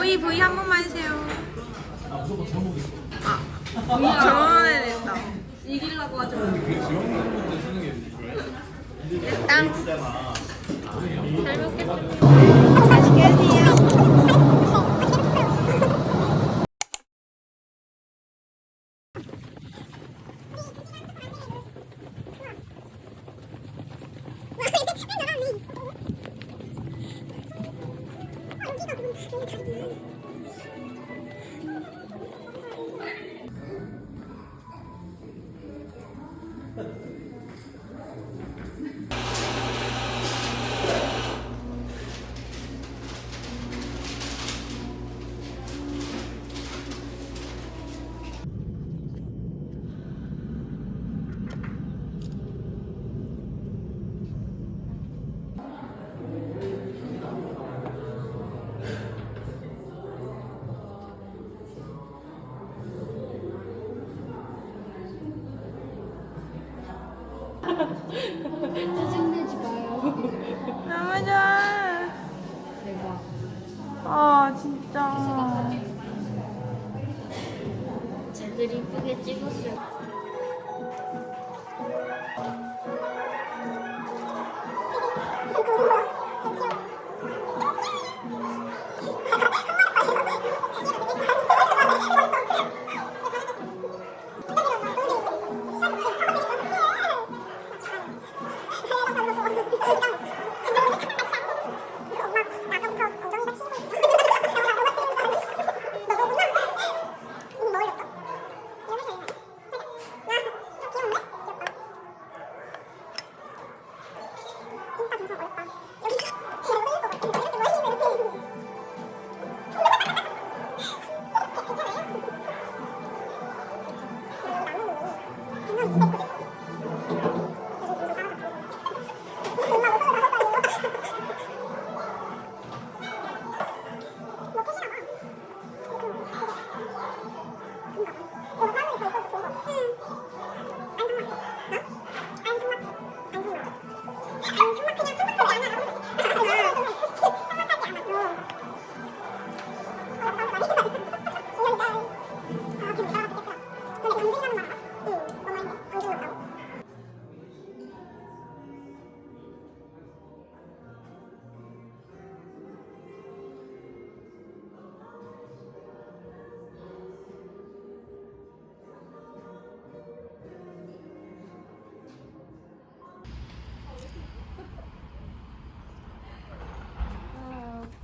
V V 한 번만 해주세요. 아, 전원해 냈다. 이기려고 하죠. 땅. 잘 먹겠습니다. 맛있게 드세요. 짜증내지 마요. 너무 좋아. 대박. 아, 진짜. 쟤들 이쁘게 찍었어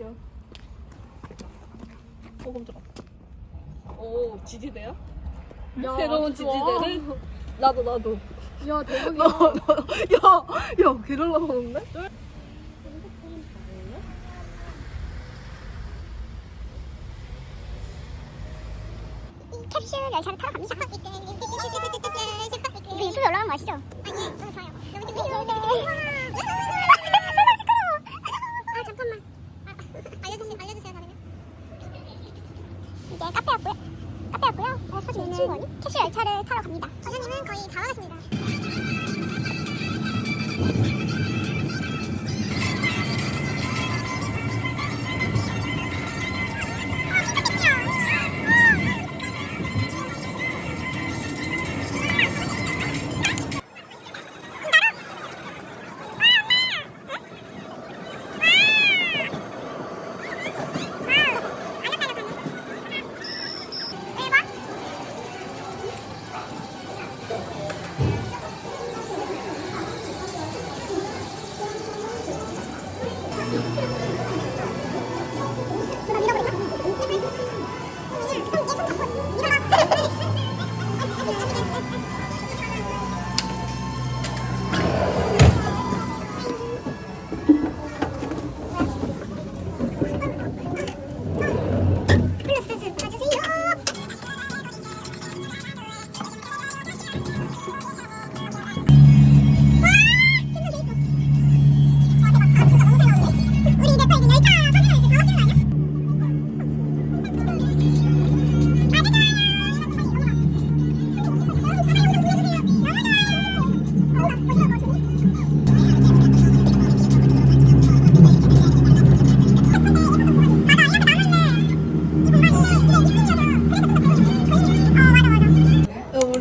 요. 아, 웃겨. 어, 깜짝아. 오, 지지대야? 새로운 지지대를? 나도, 나도. 야, 대박이야. 야, 야, 개를 나오는데? 캡슐 열차를 타러 갑니다. 그 유튜브 올라가는 거 아시죠? 아, 예. 너무 좋아요. 너무 좋아요. 아, 잠깐만. 아, 알려주세요. 알려주세요, 다르면. 이제 카페 왔고요. 카페 왔고요. 어, 사진 미친 거 아니? 캡슐 열차를 타러 갑니다. 과장님은 거의 다 와갔습니다.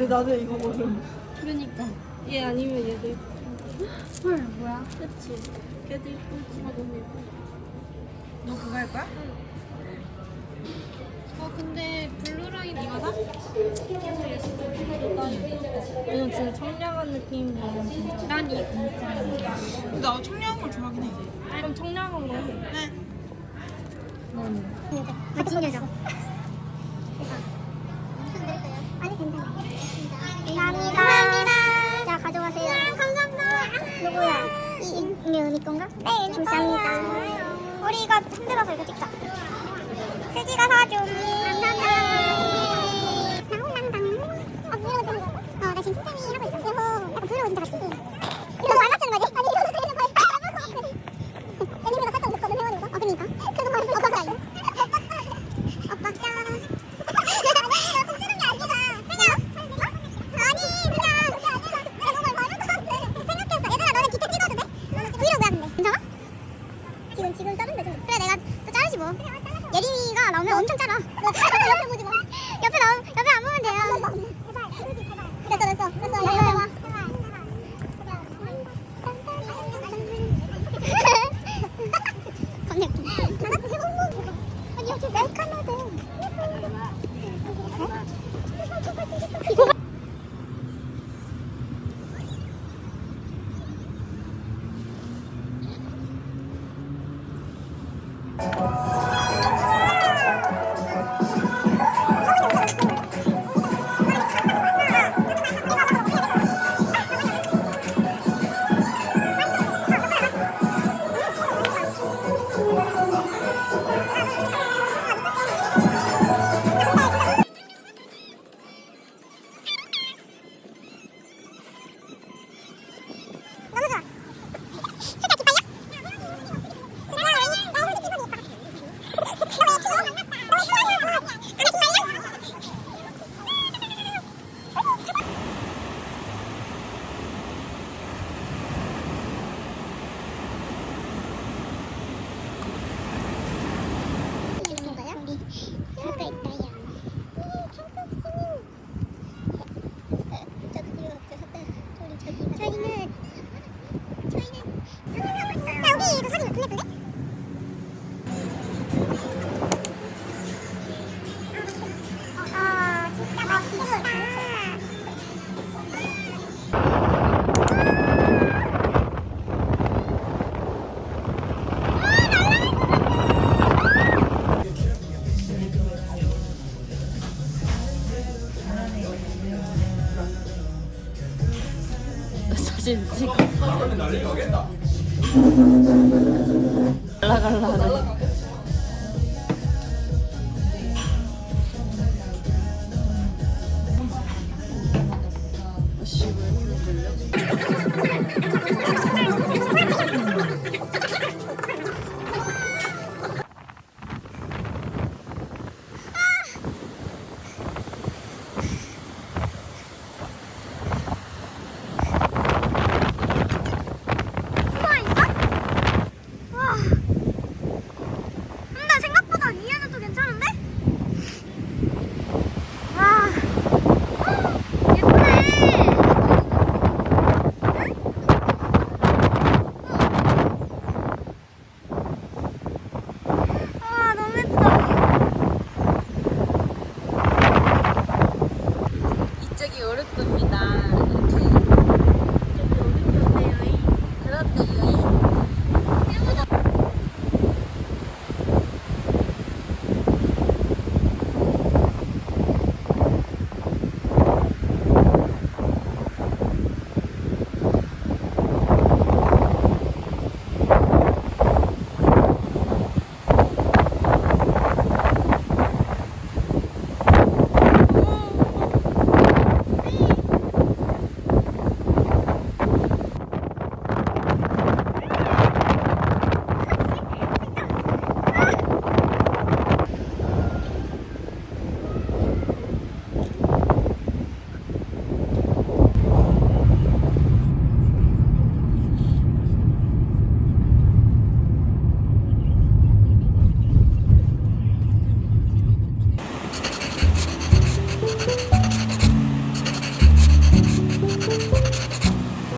나도 이거 보면 그러니까 얘 아니면 얘도 헐 뭐야? 그치? 걔도 예쁘지. 아 너무 예뻐. 너 그거 할 거야? 아 근데 블루라인 이거 사? 오늘 좀 청량한 느낌 난이 나도 청량한 걸 좋아하긴 해. 그럼 청량한 거. 네. 응. 멋진 여자. 좀 사진 찍어. 갈라갈라 하는.